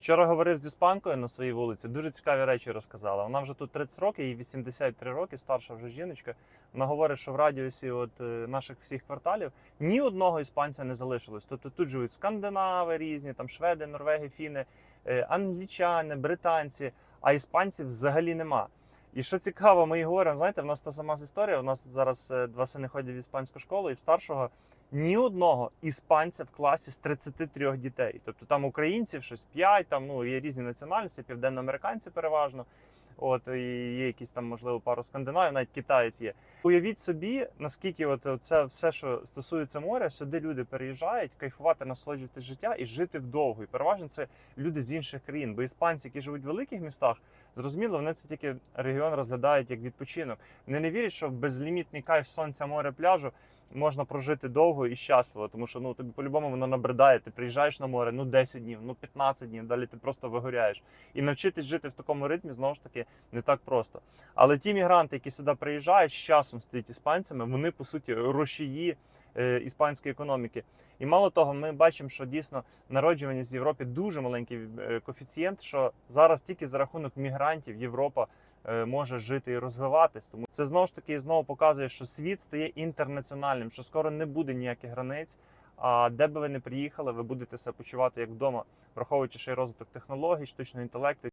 Вчора говорив з іспанкою на своїй вулиці, дуже цікаві речі розказала. Вона вже тут 30 років, їй 83 роки, старша вже жіночка. Вона говорить, що в радіусі от е, наших всіх кварталів ні одного іспанця не залишилось. Тобто тут живуть скандинави різні, там шведи, норвеги, фіни, е, англічани, британці, а іспанців взагалі нема. І що цікаво, ми і говоримо, знаєте, в нас та сама історія. У нас зараз е, два сини ходять в іспанську школу, і в старшого ні одного іспанця в класі з 33 дітей. Тобто там українців щось 5, там ну є різні національності, південноамериканці переважно. От і є якісь там, можливо, пару скандинавів, навіть китаєць є. Уявіть собі, наскільки от це все, що стосується моря, сюди люди переїжджають, кайфувати, насолоджувати життя і жити вдовго. І переважно це люди з інших країн. Бо іспанці, які живуть в великих містах, зрозуміло, вони це тільки регіон розглядають як відпочинок. Вони не вірять, що безлімітний кайф сонця, моря, пляжу можна прожити довго і щасливо, тому що ну тобі по-любому воно набридає. Ти приїжджаєш на море, ну 10 днів, ну 15 днів, далі ти просто вигоряєш. І навчитись жити в такому ритмі знову ж таки не так просто. Але ті мігранти, які сюди приїжджають, з часом стають іспанцями, вони по суті рушії іспанської економіки. І мало того, ми бачимо, що дійсно народжуваність в Європі дуже маленький е, коефіцієнт, що зараз тільки за рахунок мігрантів Європа е, може жити і розвиватись. Тому це знову ж таки знову показує, що світ стає інтернаціональним, що скоро не буде ніяких границь. А де би ви не приїхали, ви будете себе почувати як вдома, враховуючи ще й розвиток технологій, штучного інтелекту.